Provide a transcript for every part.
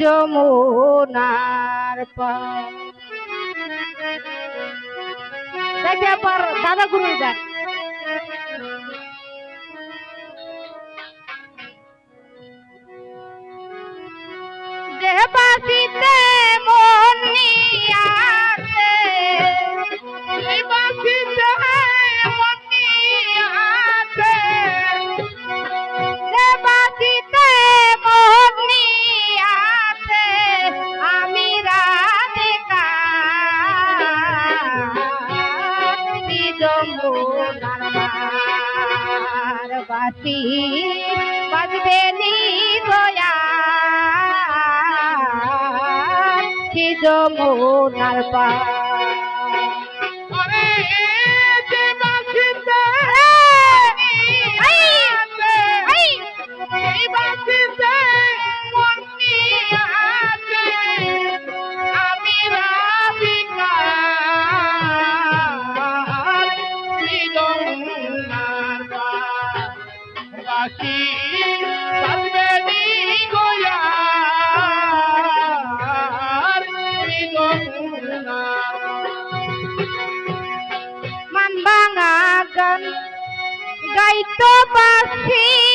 যমুনার পার দেখে দাদা গুরু দেন বাসি বাজবে নি গয়া কি যমুনার পার। গাইতো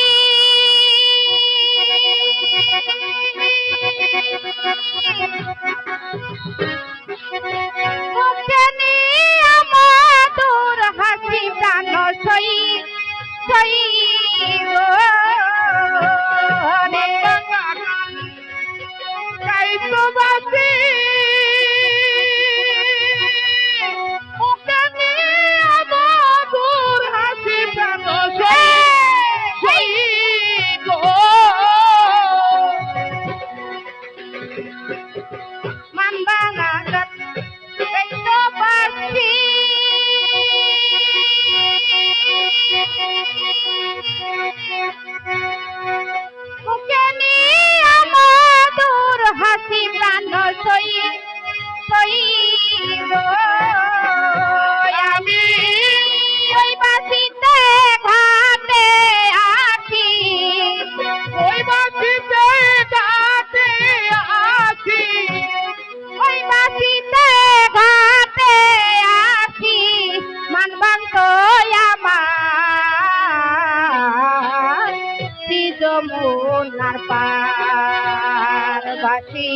যমুনার পার বাসি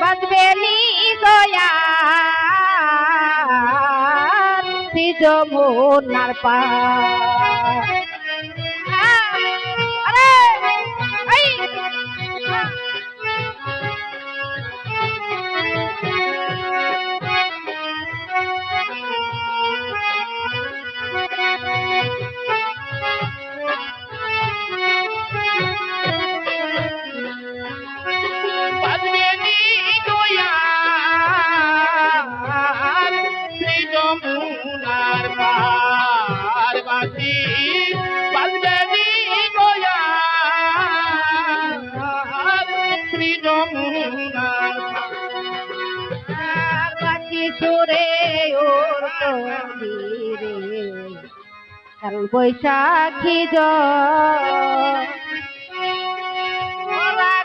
বাজবে নি গয়া যমুনার পার। শ্রী আর বাকি সুরে ওর তন্দিরে কাল বৈশাখী জলা।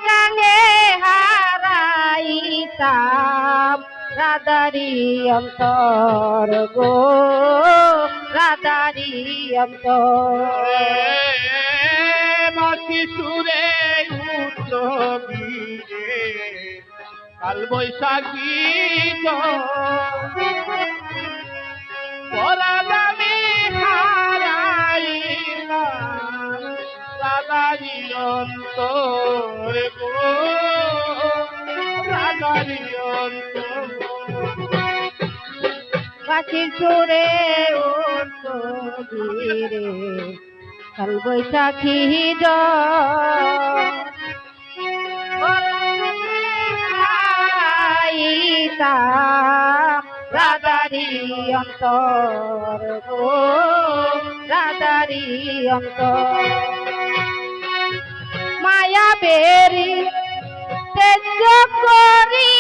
গাঙ্গে হারাইতাম রাধারি অন্তর গো। রাধারি অন্তর। উচ্চ বীরে কাল বৈশাখী পরাদামি হারাইলাম রাধারি অন্তর গো রাধারি অন্তর গাছের সুরে উঠত ধীরে কাল বৈশাখী জইতা রাধারি অন্তর গো রাধারি অন্তর। মায়া বেরি তেজ করি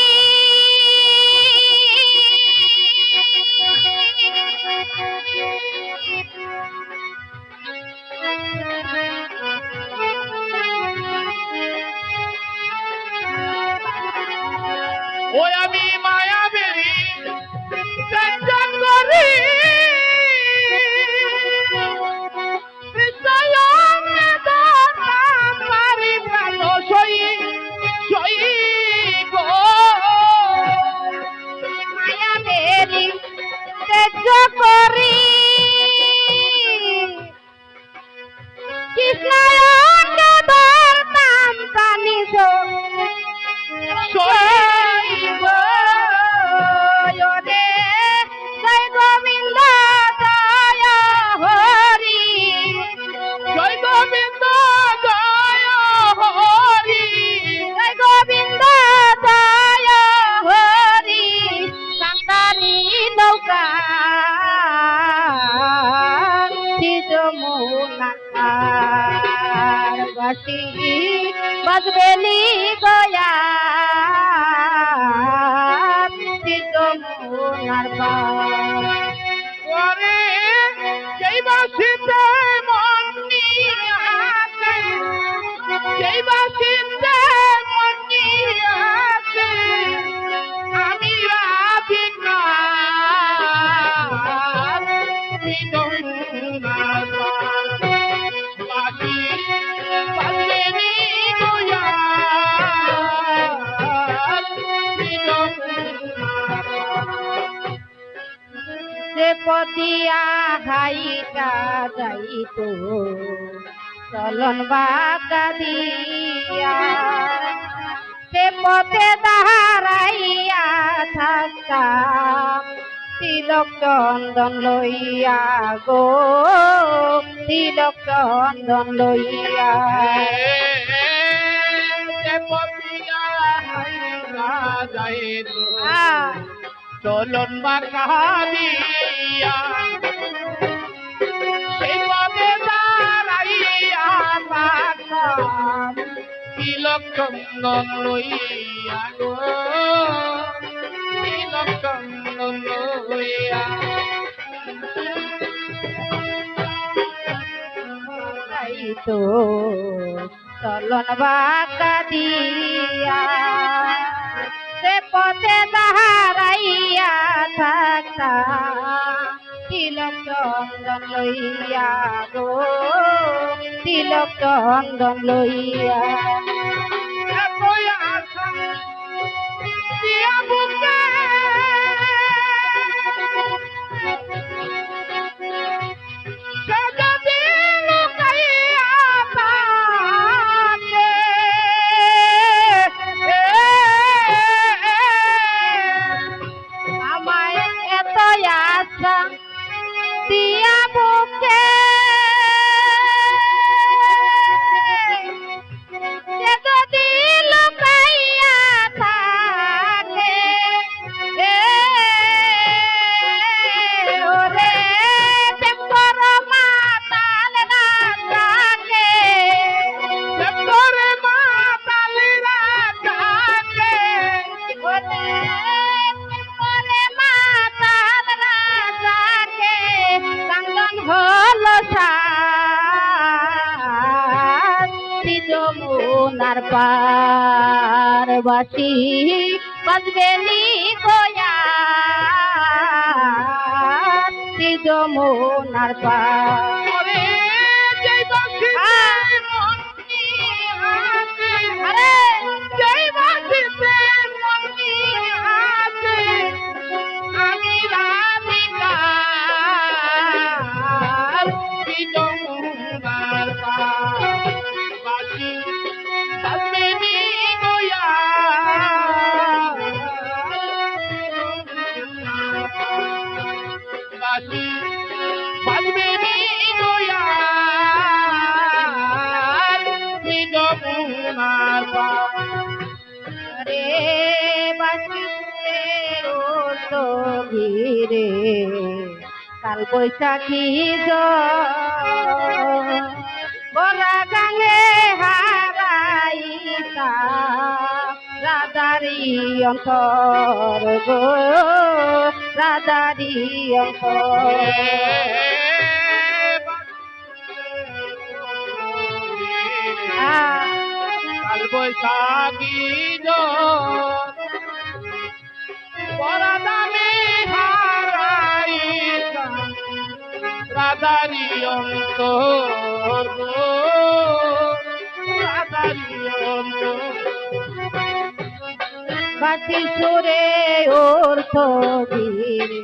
যমুনার বাসি গয়া। যমুনার ওরে যেই বাসিতে মন পতিয়া হাইটা যাইত। চলন বাঁকা দিয়া। সে পথে দাঁড়াইয়া থাকতাম। তিলক চন্দন লইয়া গো। তিলক চন্দন লইয়া। চলন বা কাহিয়া তিলক চন্দন লইয়া গো লইয়া যাইতো চলন বাঁকা দিয়া সে পথে দাঁড়াইয়া থাকতা তিলক চন্দন লইয়া গো তিলক চন্দন লইয়া দিয়া বুকে শান্তি যমুনার পারবাসী বাজবেলি কয়া যমুনার পার ঘিরে কাল বৈশাখী বরা গাঙে হারাইতা রাজারি অন্তর বৈশাখী দামে রাধারি অন্তর রাধারি অন্তর বাতি সুরে অর্থ ধীরে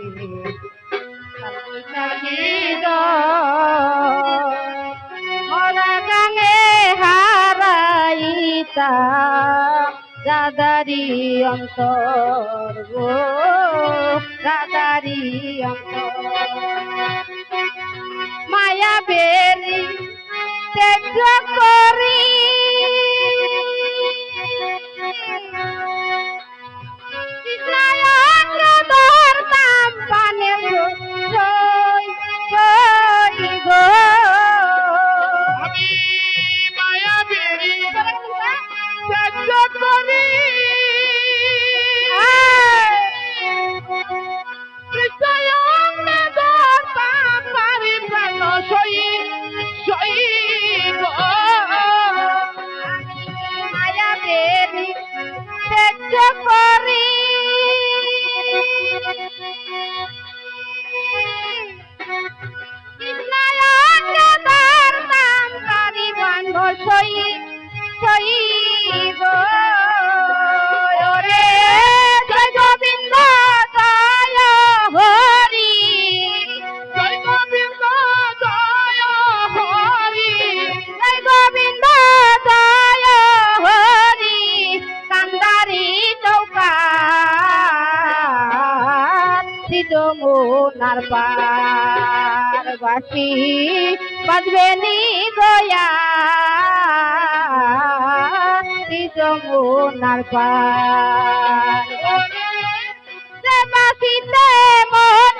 মরা হারাইতা রাধারি অন্তর রাধারি অন্তর মায়া বেরি তেজ করি বাসি বাজবে নি গয়া যমুনার পার। বাসিতে মনি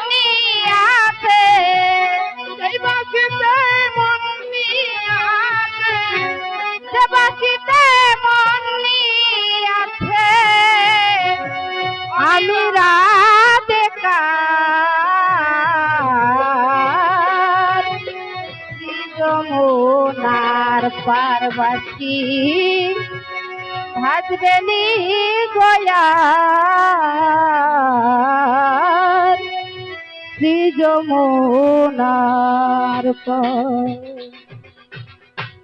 যমুনার পারবাসী ভাজবেলি গয়া। শ্রী যমুনার পর।